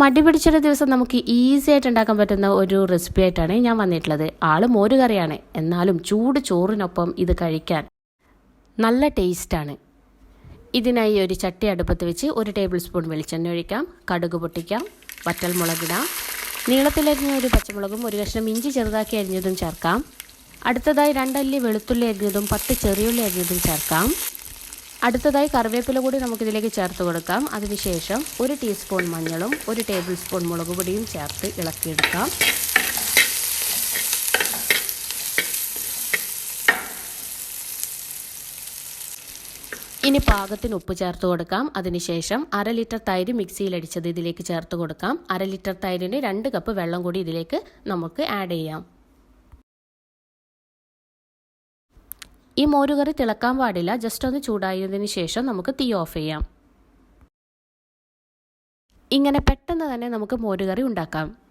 മടി പിടിച്ചൊരു ദിവസം നമുക്ക് ഈസി ആയിട്ട് ഉണ്ടാക്കാൻ പറ്റുന്ന ഒരു റെസിപ്പി ആയിട്ടാണ് ഞാൻ വന്നിട്ടുള്ളത്. ആൾ മോരുകറിയാണ് എന്നാലും ചൂട് ചോറിനൊപ്പം ഇത് കഴിക്കാൻ നല്ല ടേസ്റ്റാണ് ഇതിനായി ഒരു ചട്ടി അടുപ്പത്ത് വെച്ച് ഒരു ടേബിൾ സ്പൂൺ വെളിച്ചെണ്ണ ഒഴിക്കാം. കടുക് പൊട്ടിക്കാം. വറ്റൽ മുളകിടാം നീളത്തിലരിഞ്ഞ ഒരു പച്ചമുളകും ഒരു കഷ്ണം ഇഞ്ചി ചെറുതാക്കി അരിഞ്ഞതും ചേർക്കാം. അടുത്തതായി രണ്ടല്ലി വെളുത്തുള്ളി അരിഞ്ഞതും പത്ത് ചെറിയുള്ളി അരിഞ്ഞതും ചേർക്കാം. അടുത്തതായി കറിവേപ്പില കൂടി നമുക്കിതിലേക്ക് ചേർത്ത് കൊടുക്കാം. അതിനുശേഷം ഒരു ടീസ്പൂൺ മഞ്ഞളും ഒരു ടേബിൾ സ്പൂൺ മുളക് പൊടിയും ചേർത്ത് ഇളക്കിയെടുക്കാം. ഇനി പാകത്തിന് ഉപ്പ് ചേർത്ത് കൊടുക്കാം. അതിനുശേഷം അര ലിറ്റർ തൈര് മിക്സിയിലടിച്ചത് ഇതിലേക്ക് ചേർത്ത് കൊടുക്കാം. അര ലിറ്റർ തൈരിന് രണ്ട് കപ്പ് വെള്ളം കൂടി ഇതിലേക്ക് നമുക്ക് ആഡ് ചെയ്യാം. ഈ മോരുകറി തിളക്കാൻ പാടില്ല. ജസ്റ്റ് ഒന്ന് ചൂടായതിന് ശേഷം നമുക്ക് തീ ഓഫ് ചെയ്യാം. ഇങ്ങനെ പെട്ടെന്ന് തന്നെ നമുക്ക് മോരുകറി ഉണ്ടാക്കാം.